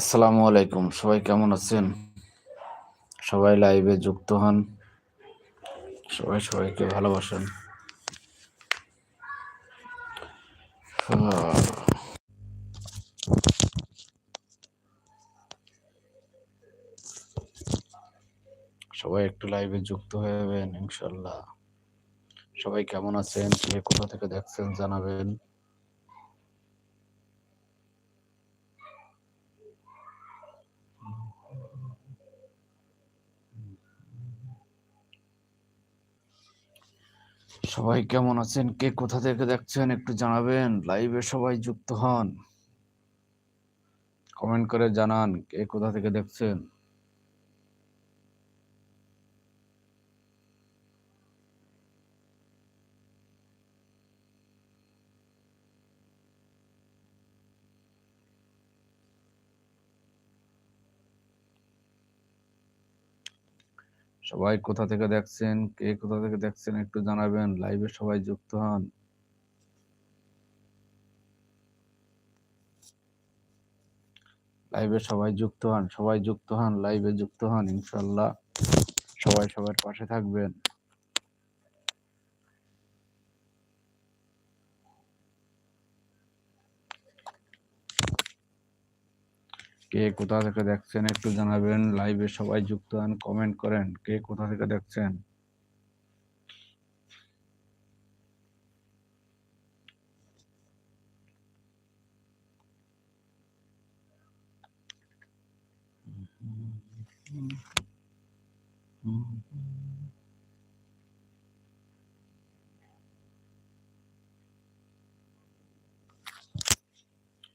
আসসালামু আলাইকুম। সবাই কেমন আছেন? সবাই লাইভে যুক্ত হন। সবাই সবাইকে ভালোবাসেন। সবাই একটু লাইভে যুক্ত হয়ে যাবেন ইনশাল্লাহ সবাই কেমন আছেন? কে কোথা থেকে দেখছেন জানাবেন। সবাই কেমন আছেন? কে কোথা থেকে দেখছেন একটু জানাবেন। লাইভে সবাই যুক্ত হন। কমেন্ট করে জানান, কে কোথা থেকে দেখছেন? সবাই কোথা থেকে দেখছেন, কে কোথা থেকে দেখছেন একটু জানাবেন লাইভে সবাই যুক্ত হন। লাইভে সবাই যুক্ত হন, সবাই যুক্ত হন লাইভে যুক্ত হন, ইনশাল্লাহ সবাই সবার পাশে থাকবেন। কে কোথা থেকে দেখছেন একটু জানাবেন। লাইভে সবাই যুক্ত হন কমেন্ট করেন, কে কোথা থেকে দেখছেন?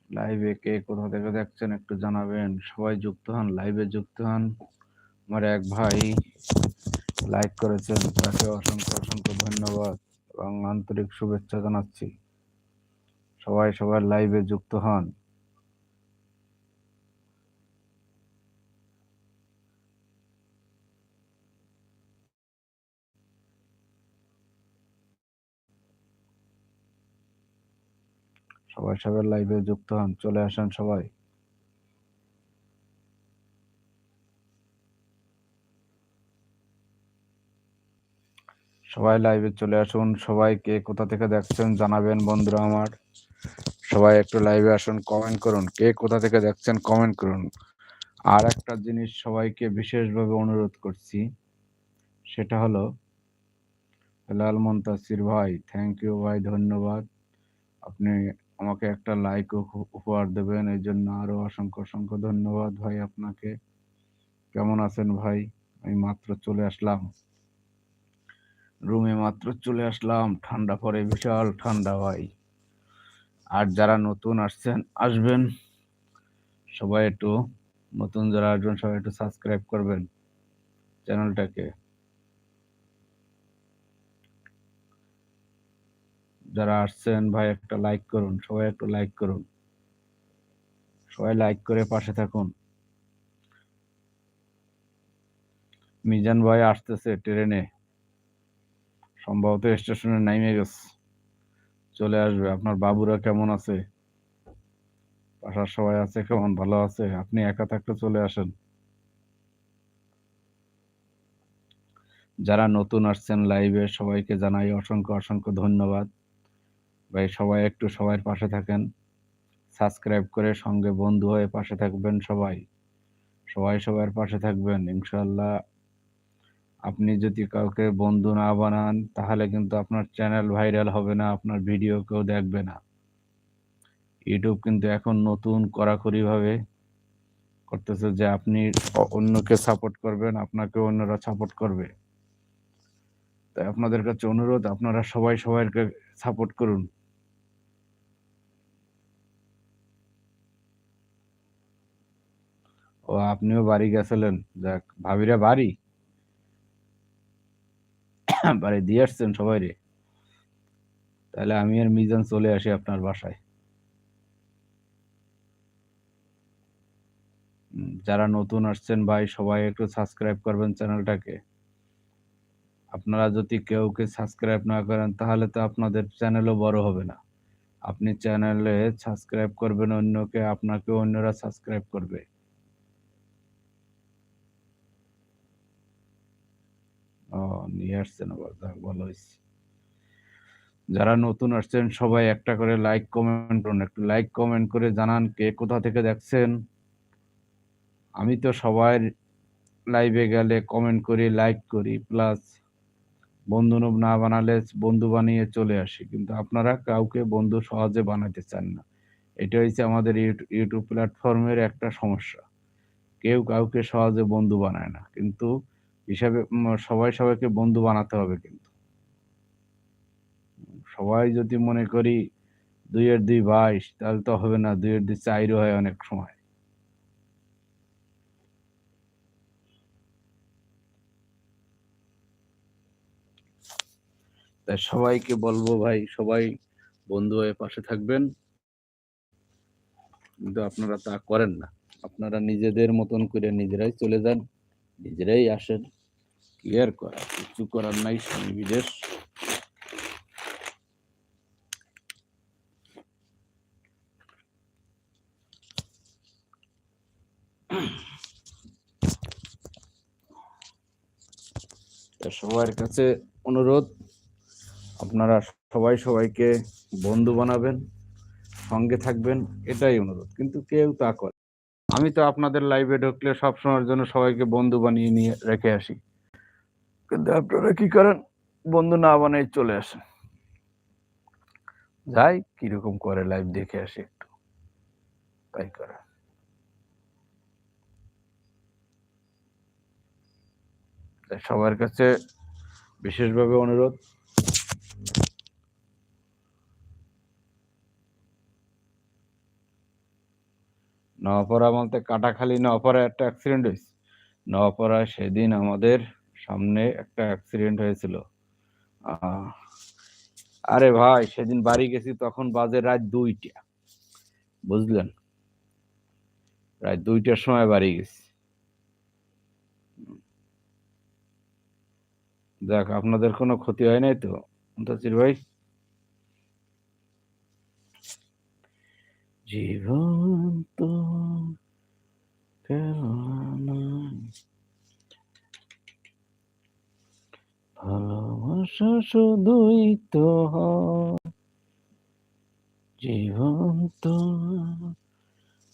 লাইভে কে কোথা থেকে দেখছেন, একটু জানাবেন। সবাই যুক্ত হন লাইভে যুক্ত হন। আমার এক ভাই লাইক করেছেন, তাকে অসংখ্য অসংখ্য ধন্যবাদ এবং আন্তরিক শুভেচ্ছা জানাচ্ছি। সবাই সবার লাইভে যুক্ত হন। সবাই সবার লাইভে যুক্ত হন, চলে আসেন সবাই। সবাই লাইভে চলে আসুন সবাই কে কোথা থেকে দেখছেন জানাবেন বন্ধুরা আমার। সবাই একটু লাইভে আসুন কমেন্ট করুন, কে কোথা থেকে দেখছেন কমেন্ট করুন। আর একটা জিনিস সবাইকে বিশেষভাবে অনুরোধ করছি, সেটা হলো, হেলাল মন্তাসির ভাই থ্যাংক ইউ ভাই, ধন্যবাদ। আপনি আমাকে একটা লাইক উপহার দেবেন। এই জন্য আরও অসংখ্য অসংখ্য ধন্যবাদ ভাই আপনাকে। কেমন আছেন ভাই? আমি মাত্র চলে আসলাম। রুমে মাত্র চলে আসলাম। ঠান্ডা পরে বিশাল ঠান্ডা ভাই। আর যারা নতুন আসছেন, আসবেন। সবাই একটু, নতুন যারা আসবেন, সবাই একটু সাবস্ক্রাইব করবেন চ্যানেলটাকে। যারা আসছেন, ভাই একটা লাইক করুন, সবাই একটু লাইক করুন। সবাই লাইক করে পাশে থাকুন। মিজান ভাই আসতেছে ট্রেনে। সম্ভবত স্টেশনে নাইমে গেছে। চলে আসবে। আপনার বাবুরা কেমন আছে? বাসার সবাই আছে কেমন? ভালো আছে? আপনি একা থাকতে চলে আসেন। যারা নতুন আসছেন লাইভে সবাইকে জানাই অসংখ্য অসংখ্য ধন্যবাদ। ভাই, সবাই একটু সবার পাশে থাকেন। সাবস্ক্রাইব করে সঙ্গে বন্ধু হয়ে পাশে থাকবেন সবাই। সবাই সবার পাশে থাকবেন ইনশাল্লাহ আপনি যদি কাউকে বন্ধু না বানান, তাহলে কিন্তু আপনার চ্যানেল ভাইরাল হবে না, আপনার ভিডিও কেউ দেখবে না। ইউটিউব কিন্তু এখন নতুন কড়াকড়ি ভাবে করতেছে যে আপনি অন্যকে সাপোর্ট করবেন আপনাকে অন্যরা সাপোর্ট করবে। তাই আপনাদের কাছে অনুরোধ, আপনারা সবাই সবাইকে সাপোর্ট করুন। ও আপনিও বাড়ি গেছিলেন? যাক, ভাবিরা বাড়ি? বাড়ি দিয়ে আসছেন সবাই রে। তাহলে আমি আর মিজান চলে আসি আপনার বাসায়। যারা নতুন আসছেন ভাই, সবাই একটু সাবস্ক্রাইব করবেন চ্যানেলটাকে। আপনারা যদি কেউকে সাবস্ক্রাইব না করেন, তাহলে তো আপনাদের চ্যানেলও বড় হবে না। আপনি চ্যানেলে সাবস্ক্রাইব করবেন, অন্যকে আপনাকে অন্যরা সাবস্ক্রাইব করবে। আসছেন আবার যাক ভালো হয়েছে যারা নতুন আসছেন, সবাই একটা করে লাইক কমেন্ট করুন। একটু লাইক কমেন্ট করে জানান কে কোথা থেকে দেখছেন। আমি তো সবার লাইভে গেলে কমেন্ট করি লাইক করি প্লাস বন্ধু না বানালে বন্ধু বানিয়ে চলে আসি। কিন্তু আপনারা কাউকে বন্ধু সহজে বানাতে চান না। এটা হচ্ছে আমাদের ইউটিউব প্ল্যাটফর্মের একটা সমস্যা। কেউ কাউকে সহজে বন্ধু বানায় না। কিন্তু হিসাবে সবাই সবাইকে বন্ধু বানাতে হবে কিন্তু। সবাই যদি মনে করি দুইয়ের দুই বাইশ, তাহলে তো হবে না, দুইয়ের দুই চাইরও হয় অনেক সময়। তাই সবাইকে বলব ভাই, সবাই বন্ধু হয়ে পাশে থাকবেন। কিন্তু আপনারা তা করেন না। আপনারা নিজেদের মতন করে নিজেরাই চলে যান। নিজেরাই আসেন। ক্লিয়ার করা? কিছু করার নাই স্বামী বিদেশ সবার কাছে অনুরোধ, আপনারা সবাই সবাইকে বন্ধু বানাবেন, সঙ্গে থাকবেন, এটাই অনুরোধ। কিন্তু কেউ তা করে আমি তো আপনাদের লাইভে ঢুকলে সবসময়ের জন্য সবাইকে বন্ধু বানিয়ে নিয়ে রেখে আসি। কিন্তু আপনারা কি করেন? বন্ধু না বানিয়ে চলে আসেন। যাই, কীরকম করে লাইভ দেখে আসি একটু। তাই করে সবার কাছে বিশেষভাবে অনুরোধ নওয়াপাড়া বলতে কাটাখালী নওয়াপাড়া একটা অ্যাক্সিডেন্ট হয়েছে। নওয়াপাড়ায় সেদিন আমাদের সামনে একটা অ্যাক্সিডেন্ট হয়েছিল। আরে ভাই, সেদিন বাড়ি গেছি তখন বাজে রাত দুইটা। বুঝলেন? রাত দুইটার সময় বাড়ি গেছি। যাক, আপনাদের কোনো ক্ষতি হয় নাই তো, মুন্তাসির ভাই? জীবন তো ভালোবাসা শুধুই তো জীবন তো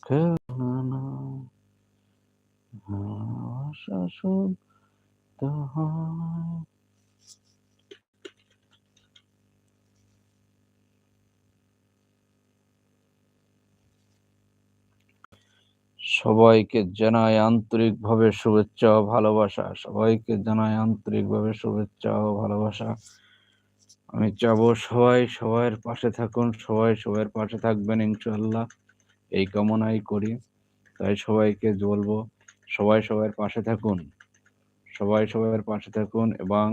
খেলনা ভালোবাসা শুধু হয়। সবাইকে জানাই আন্তরিকভাবে শুভেচ্ছা ও ভালোবাসা। সবাইকে জানাই আন্তরিকভাবে শুভেচ্ছা ও ভালোবাসা। আমি চাবো সবাই সবার পাশে থাকুন, সবাই সবার পাশে থাকবেন ইনশাল্লাহ এই কামনাই করি। তাই সবাইকে বলব, সবাই সবার পাশে থাকুন। সবাই সবার পাশে থাকুন এবং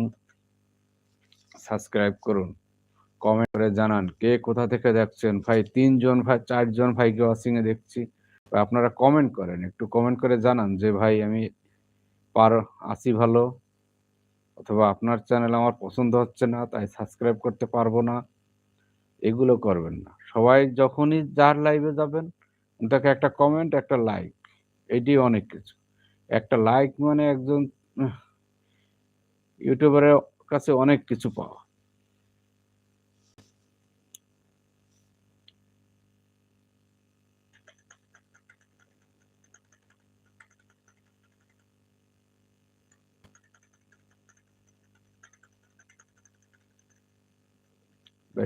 সাবস্ক্রাইব করুন। কমেন্ট করে জানান, কে কোথা থেকে দেখছেন? ভাই, তিনজন, ভাই, চারজন ভাইকে ওয়াচিং এ দেখছি। আপনারা কমেন্ট করেন, একটু কমেন্ট করে জানান যে, ভাই, আমি পার আসি ভালো, অথবা আপনার চ্যানেল আমার পছন্দ হচ্ছে না, তাই সাবস্ক্রাইব করতে পারব না। এগুলো করবেন না। সবাই যখনই যার লাইভে যাবেন, তাকে একটা কমেন্ট একটা লাইক এটি অনেক কিছু। একটা লাইক মানে একজন ইউটিউবারের কাছে অনেক কিছু পাওয়া।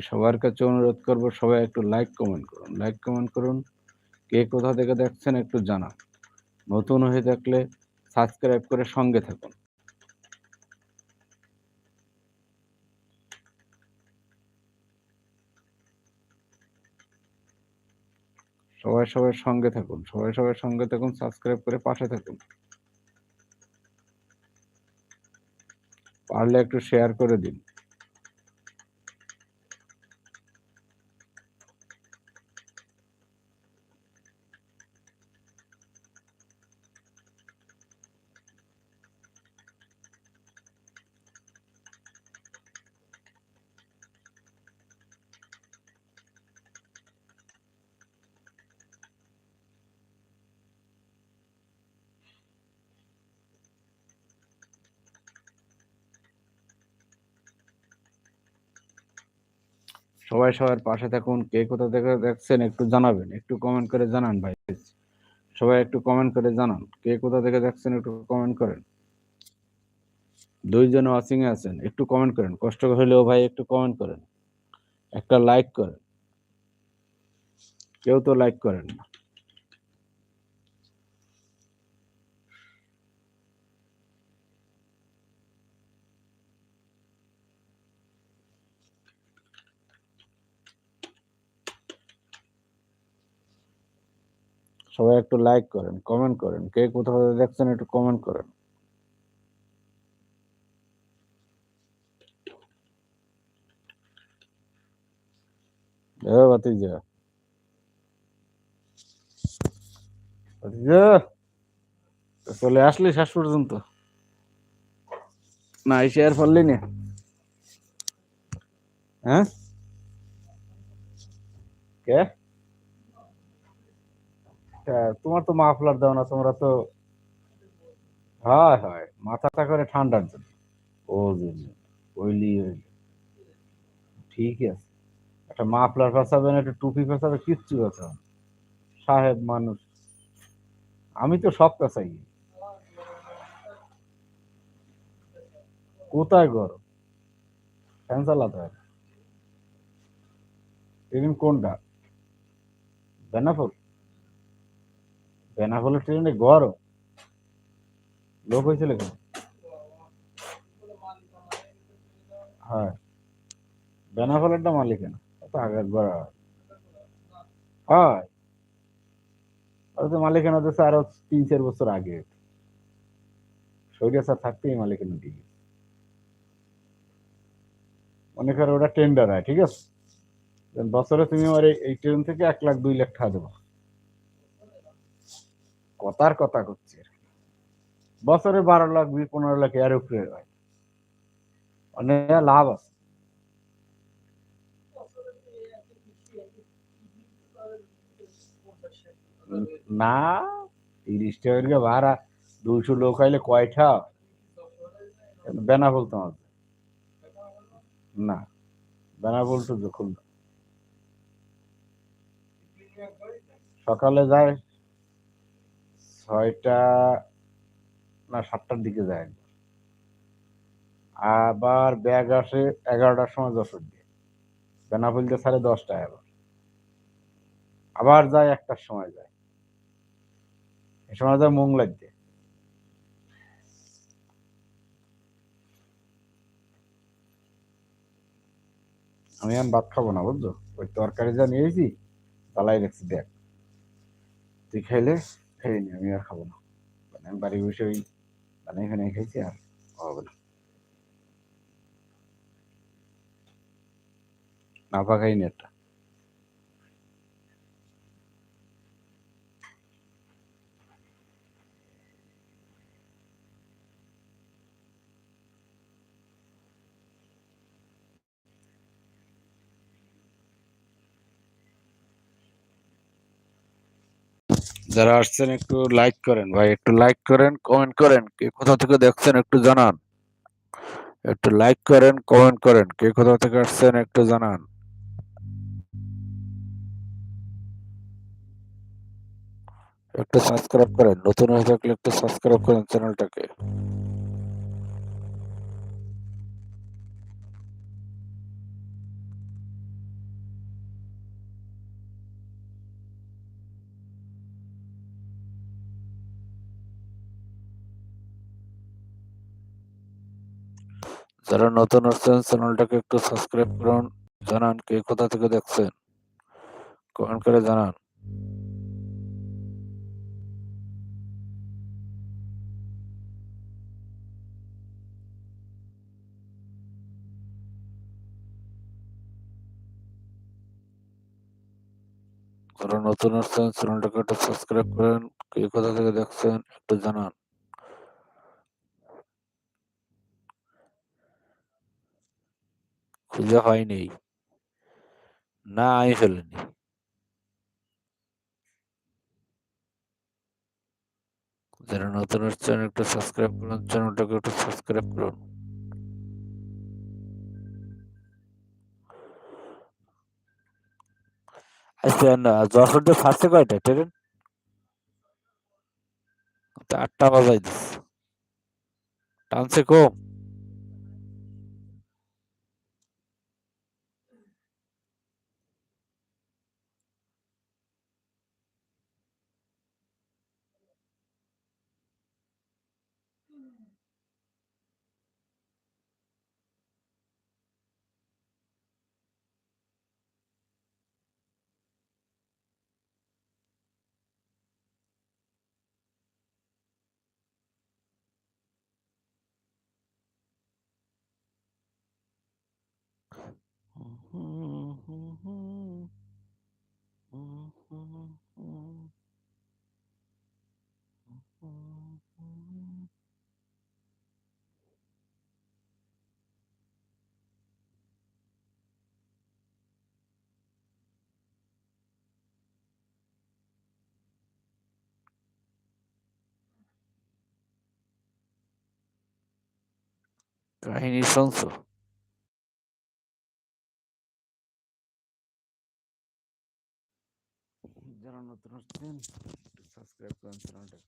সবার কাছে অনুরোধ করব, সবাই একটু লাইক কমেন্ট করুন। লাইক কমেন্ট করুন, কে কোথা থেকে দেখছেন একটু জানান। নতুন হয়ে থাকলে সাবস্ক্রাইব করে সঙ্গে থাকুন। সবাই সবাই সঙ্গে থাকুন, সবাই সবাই সঙ্গে থাকুন সাবস্ক্রাইব করে পাশে থাকুন। পারলে একটু শেয়ার করে দিন। সবাই সবার পাশে থাকুন। কে কোথা থেকে দেখছেন একটু জানাবেন, একটু কমেন্ট করে জানান ভাই সবাই একটু কমেন্ট করে জানান, কে কোথা থেকে দেখছেন একটু কমেন্ট করেন। দুইজন ওয়াচিং এ আছেন, একটু কমেন্ট করেন, কষ্ট হলেও ভাই একটু কমেন্ট করেন। একটা লাইক করেন। কেউ তো লাইক করেন না। সবাই একটু লাইক করেন কমেন্ট করেন। কে কোথাও দেখছেন একটু কমেন্ট করেন। চলে আসলি শেষ পর্যন্ত? না এসে আর পারলি না। হ্যাঁ? কে? হ্যাঁ, তোমার তো মাফলার দাও না তোমরা তো হয় হয় মাথাটা করে ঠান্ডার জন্য। ও ওইলি ঠিকই আছে। একটা মাফলার ফাঁসাবেন একটা টুপি ফাঁসাবে কিচ্ছু ফাঁসাবে সাহেব মানুষ। আমি তো সব পেঁচাই কোথায় গরম? ফ্যান চালাতে ট্রেন কোনটা? বেনাফল বেনাফলের ট্রেনে গরম। লোক হয়েছিল কেন হ্যাঁ। তো আগে গড়া হয়। তো মালিকানা আরও তিন চার বছর আগে। সৌরিয়া স্যার থাকতেই মালিকানা দিয়ে গেছে মনে করো ওটা টেন্ডার হয়, ঠিক আছে? বছরে তুমি আমার এই ট্রেন থেকে এক লাখ, দুই লাখ টাকা দেবো। কথার কথা করছে। বছরে বারো লাখ, বিশ, পনেরো লাখ এর উপরে হয়। অনেক লাভ আছে। না, তিরিশ টাকা ভাড়া, দুইশো লোক আইলে কয়টা? বেনাফুল তোমার না বেনাফুল তো যখন। সকালে যায় ছয়টা, না, সাতটার দিকে যায় আবার ব্যাগ আসে এগারোটার সময় যশোর দিয়ে। বেনাফুলতে সাড়ে দশটায় আবার। আবার যায় একটার সময় যায়। এ সময় যায় মোংলার দিয়ে। আমি এখন ভাত খাব না, বুঝছ? ওই তরকারি যা নিয়েছি তালাই রেখেছি দেখ। তুই খাইলে নি আমি আর খাব না। মানে আমি বাড়ি বসে ওই মানে এখানে খাইছি আর হবে না। না পাকাইনি একটা। যারা আসছেন একটু লাইক করেন ভাই, একটু লাইক করেন কমেন্ট করেন, কে কোথা থেকে দেখছেন একটু জানান। একটু লাইক করেন কমেন্ট করেন, কে কোথা থেকে আসছেন একটু জানান। একটু সাবস্ক্রাইব করেন, নতুন হয়ে থাকলে একটু সাবস্ক্রাইব করেন চ্যানেলটাকে যারা নতুন আসছেন, চ্যানেলটাকে একটু সাবস্ক্রাইব করুন। জানান কে কোথা থেকে দেখছেন। কমেন্ট করে জানান। যারা নতুন আসছেন, চ্যানেলটাকে একটু সাবস্ক্রাইব করেন। কে কোথা থেকে দেখছেন, একটু জানান। খুঁজে হয়নি। না, আমি ফেলিনি। যারা নতুন আসছেন একটু সাবস্ক্রাইব করুন চ্যানেলটাকে একটু সাবস্ক্রাইব করুন। আচ্ছা না, যশোর দিয়ে ফার্স্টে কয়টা? ট্রেন? আটটা বাজাই দিস টানছে কম। কাহিনী শুনছো? যারা নতুন আসছেন একটু সাবস্ক্রাইব করেন চ্যানেলটা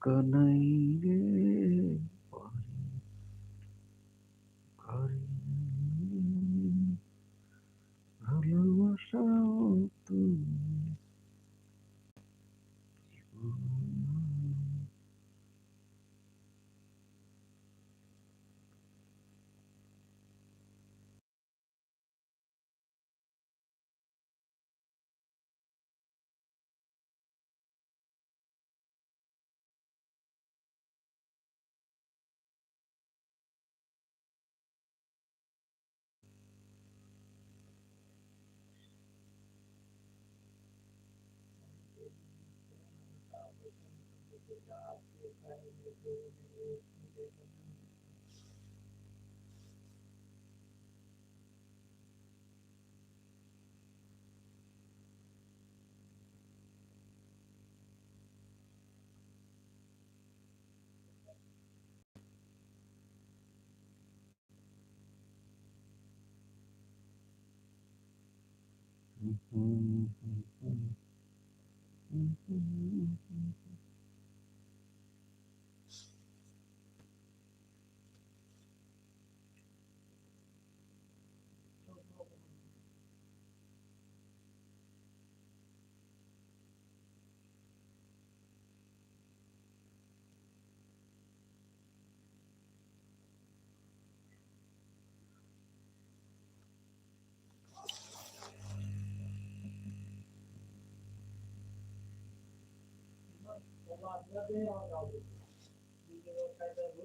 কানাই রে বাড়ি ঘরে ভালোবাসা তুমি Mm-hmm. Mm-hmm. Mm-hmm. Hmm. 那边要要不你就开车。